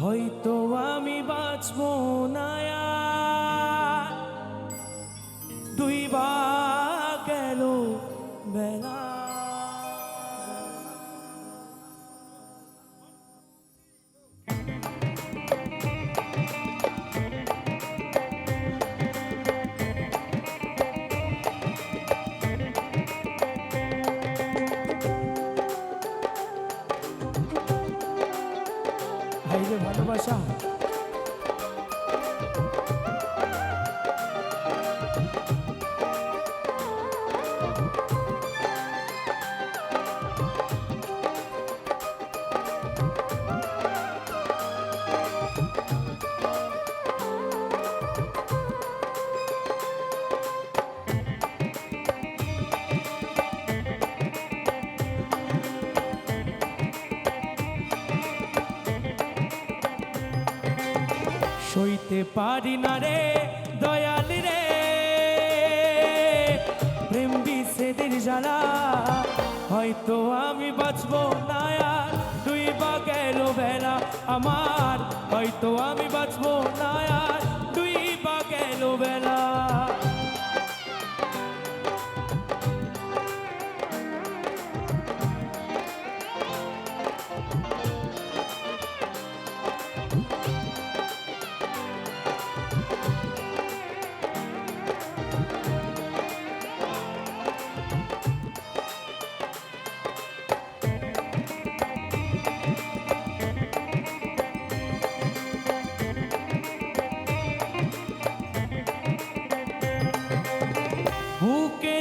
হয়তো আমি বাঁচব না আর। দুই বা গেল বেলা ভাইরে ভালোবাসা সইতে পারি না রে, দয়াল রে। প্রেম বিষেদের জ্বালা, হয়তো আমি বাঁচব না আর। দুই বা গেল বেলা আমার, হয়তো আমি বাঁচব না আর। দুই বা গেল বেলা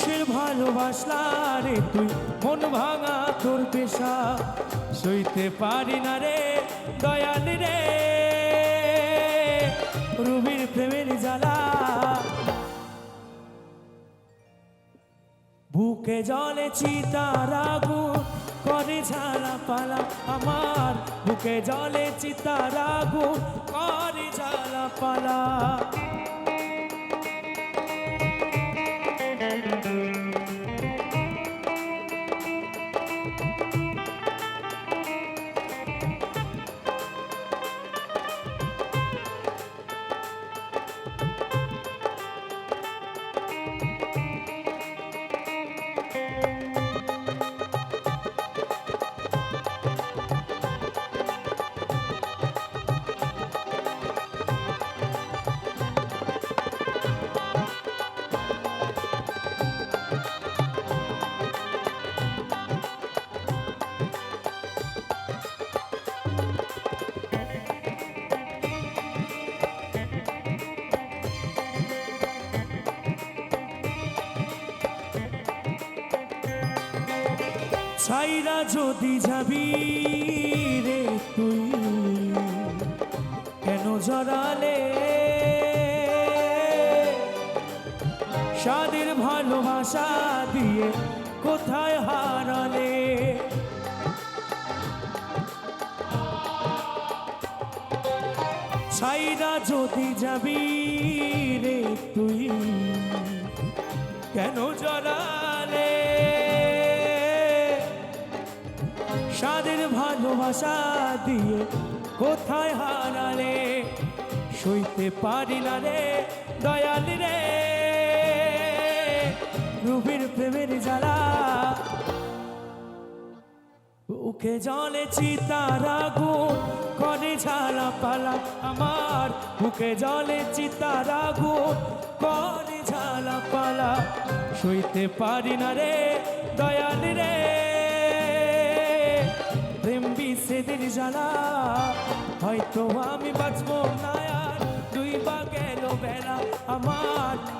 কিসের ভালোবাসলা রে তুই। মন ভাঙা তোর পেশা। সইতে পারি না রে, দয়াল রে। রুবির প্রেমের জ্বালা। বুকে জলে চিতার আগুন করে ঝালা পালা আমার। বুকে জলে চিতার আগুন করে ঝালা পালা। ছাইরা যদি যাবি রে তুই, কেন জড়ালে? স্বাদের ভালোবাসা দিয়ে কোথায় হারালে? ছাইরা যদি যাবি রে তুই, কেন জড়ালে? স্বাদের ভালোবাসা দিয়ে কোথায় হারালে, সইতে পারি না রে দয়াল রে। গভীর প্রেমের জ্বালা উকে জলে চিতার আগুন করে ঝালা পালা আমার বুকে জলে চিতার আগুন করে ঝালা পালা, সইতে পারি না রে দয়াল রে। বিচ্ছেদের জ্বালা হয়তো আমি বাঁচবো না আর দুই বা গেল বেলা আমার।